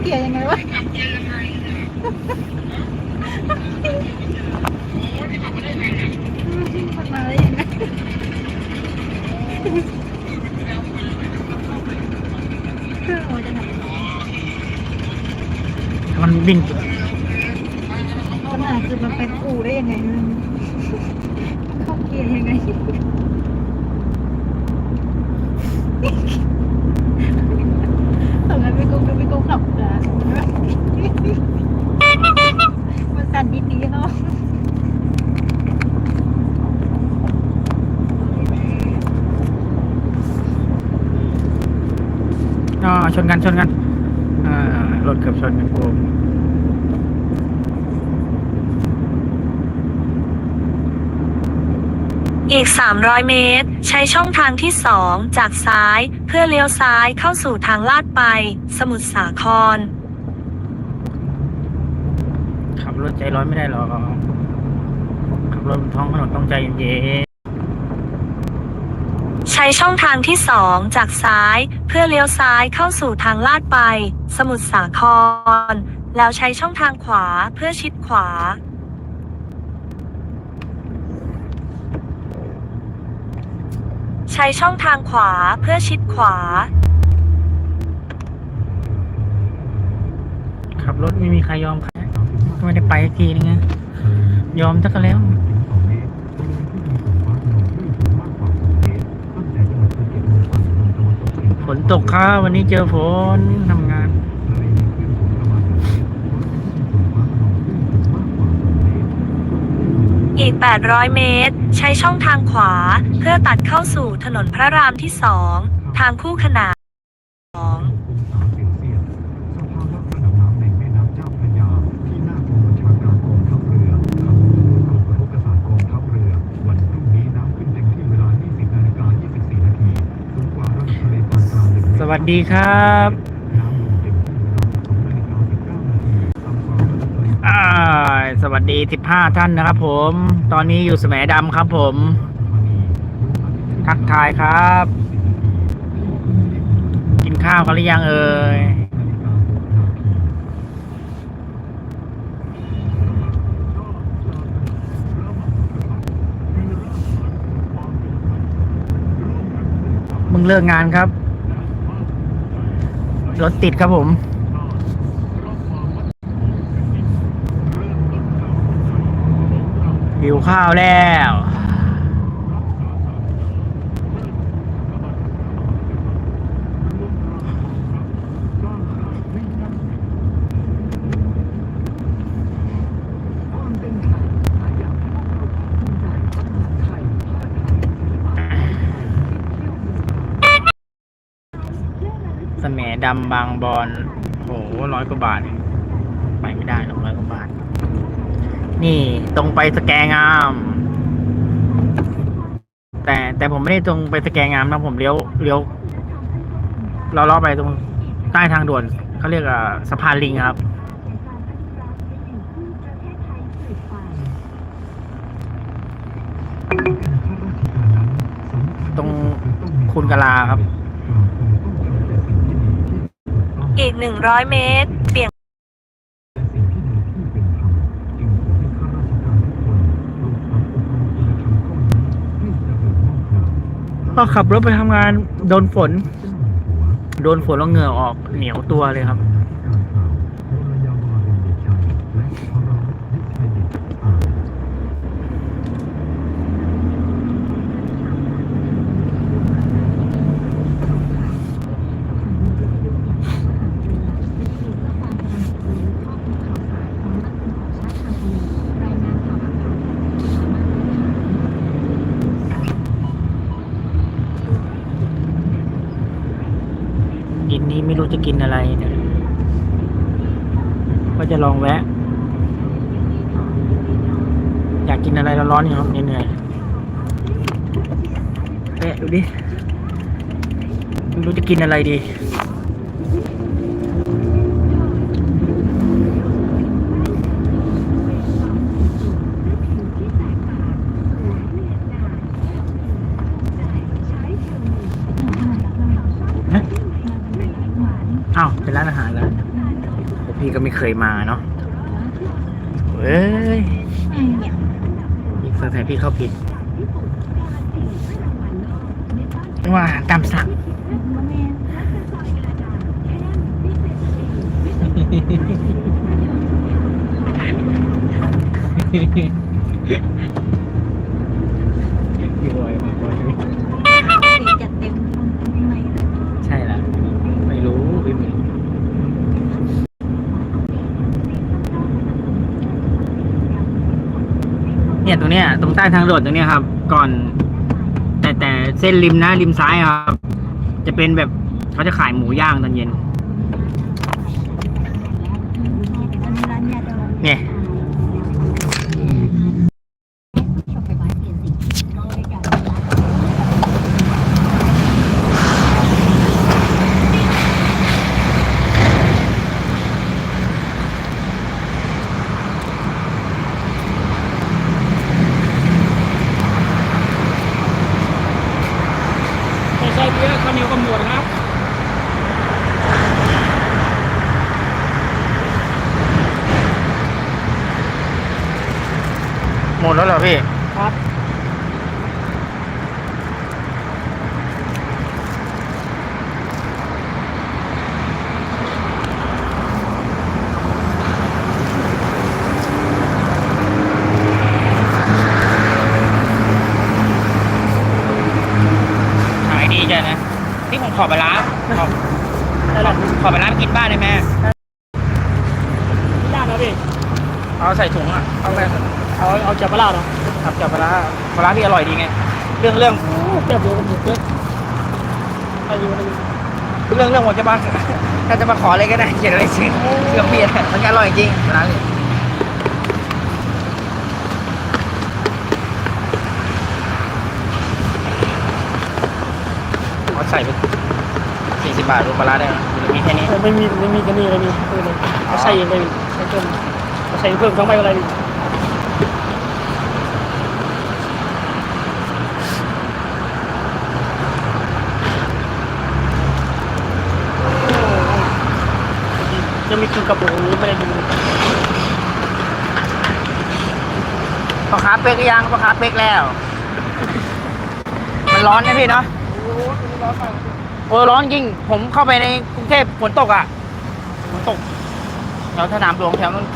เข้าเกียร์ยังไงวะมันมาได้ยังไงเครื่องมันจะทำมันวิ่งปัญหาคือมันเป็นอู่ได้ยังไงมันเข้าเกียร์ยังไงตอนนั้นพี่กุ้งพี่กุ้งขับนะมันสั่นนิดนี้เนาะ อ๋อช นกันชนกันอ่ารถเกือบชนกันโกงอีก 300 เมตร ใช้ช่องทางที่ 2 จากซ้ายเพื่อเลี้ยวซ้ายเข้าสู่ทางลาดไป สมุทรสาคร ขับรถใจร้อนไม่ได้หรอกขับรถบนท้องถนนต้องใจเย็น ใช้ช่องทางที่ 2 จากซ้าย เพื่อเลี้ยวซ้ายเข้าสู่ทางลาดไป สมุทรสาคร แล้วใช้ช่องทางขวาเพื่อชิดขวา ใช้ช่องทางขวาเพื่อชิดขวา ขับรถไม่มีใครยอมใครไม่ได้ไปสักทีนึงไงยอมสักก็แล้ว นตกครับวันนี้เจอฝนทำงาน อีก 800 เมตร ใช้ช่องทางขวา เพื่อตัดเข้าสู่ถนนพระรามที่2ทางคู่ขนานสอง วัสดีครับสวัสดี 15 ท่านนะครับผม ตอนนี้อยู่สมดำครับผม ทักทายครับ กินข้าวกันหรือยังเอ่ยมึงเลิกงานครับ รถติดครับผม หิวข้าวแล้ว สม ดำบางบอนโหร้อยกว่าบาท ไปไม่ได้หรอกร้อยกว่าบาท นี่ตรงไปสแกงาม แต่แต่ผมไม่ได้ตรงไปสแกงามนะผมเลี้ยวเลี้ยวเราล้อไปตรงใต้ทางด่วนเขาเรียกอ่าสะพานลิงครับ ตรงคุณกะลาครับ อีก 100 เมตร เบี่ยงก็ขับรถไปทำงานโดนฝน โดนฝนแล้วเหงื่อออกเหนียวตัวเลยครับ จะกินอะไรเนี่ยก็จะลองแวะ อยากกินอะไรร้อนๆอยู่ครับเหนื่อยๆแวะดูดิไม่รู้จะกินอะไรดี พี่ก็ไม่เคยมาเนาะเอ้ยไอ้เนี่ยยิงเซอร์ไพรส์พี่เข้าผิดว่าอาหารตามสั่งมาแม่ พี่บอยมาบอย สีจัดเต็มข้างใน ใช่ละไม่รู้พี่ไม่รู้เนี่ย ตรงเนี้ยตรงใต้ทางด่วนตรงเนี้ยครับ ก่อน แต่แต่เส้นริมนะริมซ้ายครับ จะเป็นแบบเขาจะขายหมูย่างตอนเย็น อันนี้ร้านยาดอง เนี่ย ไม่ใช่เพื่อข้าวเหนียวกับหมวดครับ หมดแล้วเหรอพี่ ครับขายดีจังนะนี่ผมขอไปร้านขอได้แล้วขอไปร้านกินบ้านได้ไหมยากนะพี่ เอาใส่ถุงอะ เอาไป เอาเอาจับปลาร้าเหรอขับจากปลาร้าปลาร้าพี่อร่อยดีไง เรื่องเรื่องโอ้เปรียบเดียวกับหมูเป๊ะไปอยู่ไปอยู่เรื่องเรื่องผมจะมาถ้าจะมาขออะไรก็ได้เขียนอะไรซื้อเรื่องเบียร์มันก็อร่อยจริงปลาร้าพี่เขาใส่ไปสี่สิบบาทรวมปลาร้าได้ไหมหรือมีแค่นี้เออไม่มีไม่มีกันนี่ไม่มีเออเลยเอาใส่เองเลยใส่เพิ่มเอาใส่เพิ่มสองใบอะไรดิ ยังมีคืนกระปุกนี้ไม่ได้ดูพอคาเป๊กหรือยังพอคาเป๊กแล้ว มันร้อนนะพี่เนาะโอ้ร้อนมากเออร้อนจริง ผมเข้าไปในกรุงเทพฝนตกอะฝนตกแถวสนามหลวงแถวนั้น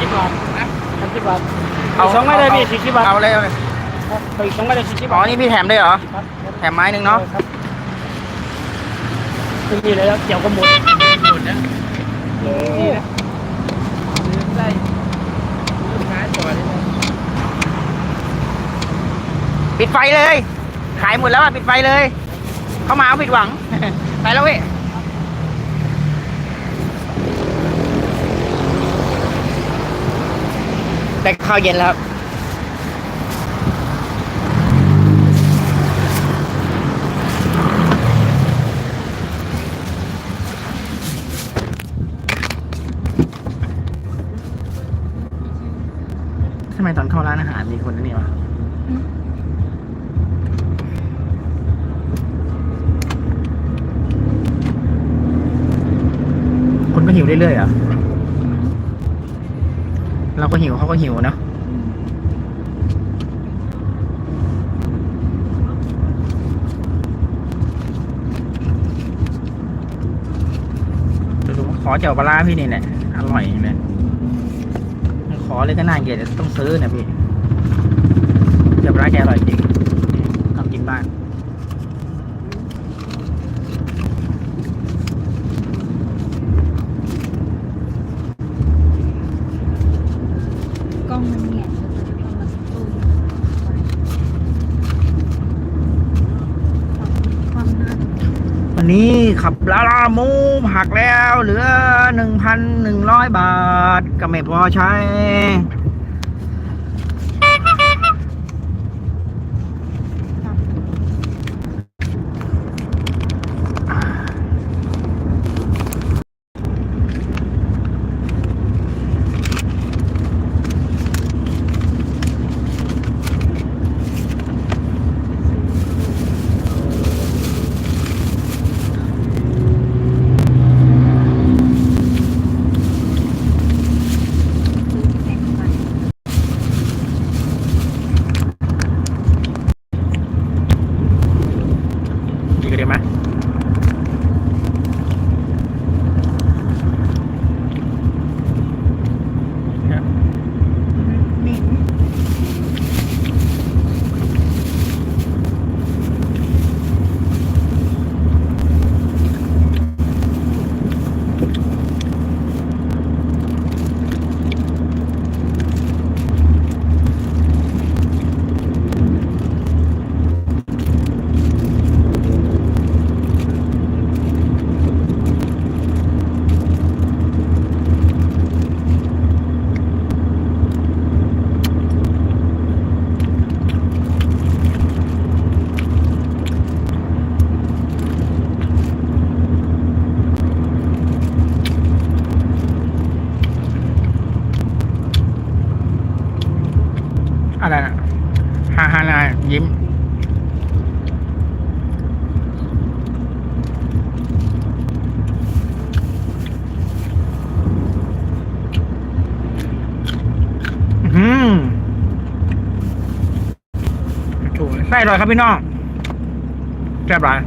สิบบาทนะสามสิบบาทเอาสองใบเลยพี่สี่สิบบาทเอาเลยเอาเลย ครับเอาอีกสองใบเลยสี่สิบอ๋อ นี่พี่แถมด้วยเหรอ ครับแถมไม้หนึ่งเนาะครับไม่มีเลยแล้วเกี่ยวกับหมดหมดนะดีนะได้ขายต่อเลยปิดไฟเลย ขายหมดแล้วอะปิดไฟเลย เข้ามาเอาผิดหวัง ไปแล้วเว้ยได้ข้าวเย็นแล้วครับทำไมต อนเข้าร้านอาหารมีคนนี่วะคนก็หิวเรื่อยๆอะเราก็หิวเขาก็หิวเนอะดูขอเจียวปลาพี่นี่แหละอร่อยเลย อเลยก็น่าเกลียดต้องซื้อนะพี่เจียวปลาร้าแกอร่อยจริงทำกินบ้าน กล้องมันเนี่ยเอามาตูมความน่า วันนี้ ขับลาลามูหักแล้วเหลือหนึ่งพันหนึ่งร้อยบาท ก็ไม่พอใช้ เกันดีไหมเนี่ย เหม็น อะไรนะฮ่าฮ่านายิ้ม อืม น่อยครับพี่น้องแซ่บหลาย